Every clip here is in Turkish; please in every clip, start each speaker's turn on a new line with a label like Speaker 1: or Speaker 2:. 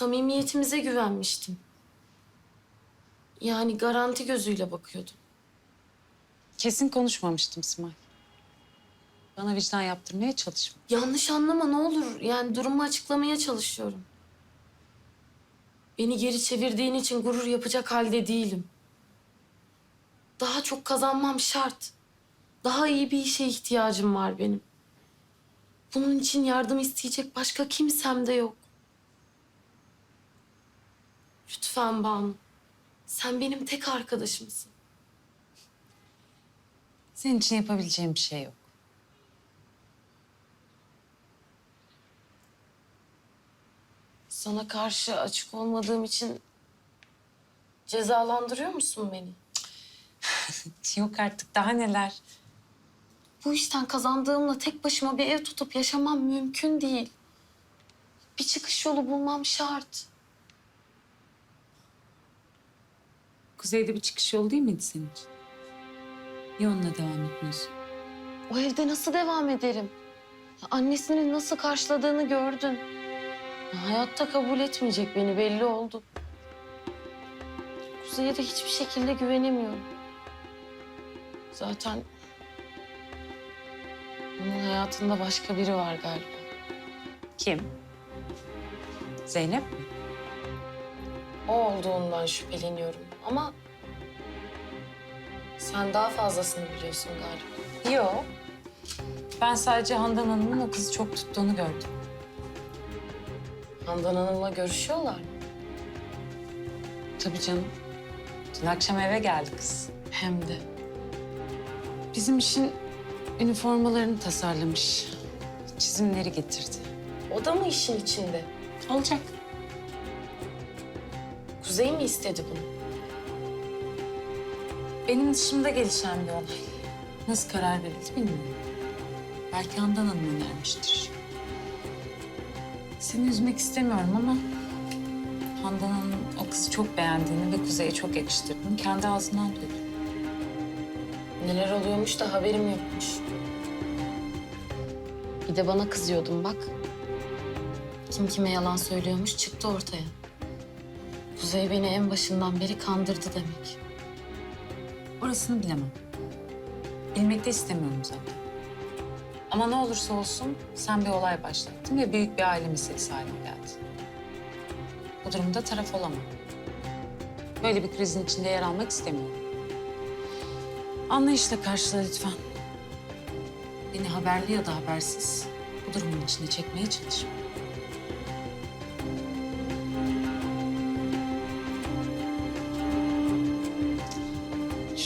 Speaker 1: Samimiyetimize güvenmiştim. Yani garanti gözüyle bakıyordum.
Speaker 2: Kesin konuşmamıştım Simay. Bana vicdan yaptırmaya çalışma.
Speaker 1: Yanlış anlama ne olur. Yani durumu açıklamaya çalışıyorum. Beni geri çevirdiğin için gurur yapacak halde değilim. Daha çok kazanmam şart. Daha iyi bir işe ihtiyacım var benim. Bunun için yardım isteyecek başka kimsem de yok. Lütfen Banu. Sen benim tek arkadaşımsın.
Speaker 2: Senin için yapabileceğim bir şey yok.
Speaker 1: Sana karşı açık olmadığım için cezalandırıyor musun beni?
Speaker 2: Yok artık daha neler.
Speaker 1: Bu işten kazandığımla tek başıma bir ev tutup yaşamam mümkün değil. Bir çıkış yolu bulmam şart.
Speaker 2: Kuzeyde bir çıkış yolu değil miydi senin için? Niye onunla devam etmiyorsun?
Speaker 1: O evde nasıl devam ederim? Annesinin nasıl karşıladığını gördün. Ya Hayatta kabul etmeyecek beni belli oldu. Kuzey'e de hiçbir şekilde güvenemiyorum. Zaten onun hayatında başka biri var galiba.
Speaker 2: Kim? Zeynep mi?
Speaker 1: O olduğundan şüpheleniyorum ama sen daha fazlasını biliyorsun galiba.
Speaker 2: Yok. Ben sadece Handan Hanım'ın o kızı çok tuttuğunu gördüm.
Speaker 1: Handan Hanım'la görüşüyorlar mı?
Speaker 2: Tabii canım. Dün akşam eve geldi kız.
Speaker 1: Hem de.
Speaker 2: Bizim işin üniformalarını tasarlamış. Çizimleri getirdi.
Speaker 1: O da mı işin içinde?
Speaker 2: Olacak.
Speaker 1: Kuzey mi istedi bunu?
Speaker 2: Benim dışımda gelişen bir olay. Nasıl karar verildi bilmiyorum. Belki Handan Hanım önermiştir. Seni üzmek istemiyorum ama... Handan Hanım o kızı çok beğendiğini ve Kuzey'e çok yakıştırdığını kendi ağzından duydum.
Speaker 1: Neler oluyormuş da haberim yokmuş. Bir de bana kızıyordun bak. Kim kime yalan söylüyormuş çıktı ortaya. Kuzey beni en başından beri kandırdı demek.
Speaker 2: Orasını bilemem. Bilmek de istemiyorum zaten. Ama ne olursa olsun sen bir olay başlattın ve büyük bir aile meselesi haline geldi. Bu durumda taraf olamam. Böyle bir krizin içinde yer almak istemiyorum. Anlayışla karşıla lütfen. Beni haberli ya da habersiz bu durumun içine çekmeye çalışma.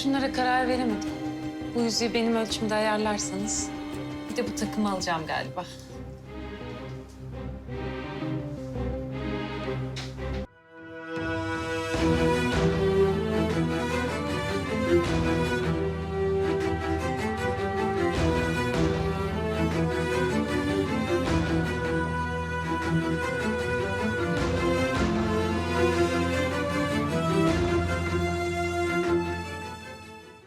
Speaker 2: Şunlara karar veremedim. Bu yüzüğü benim ölçümde ayarlarsanız bir de bu takımı alacağım galiba.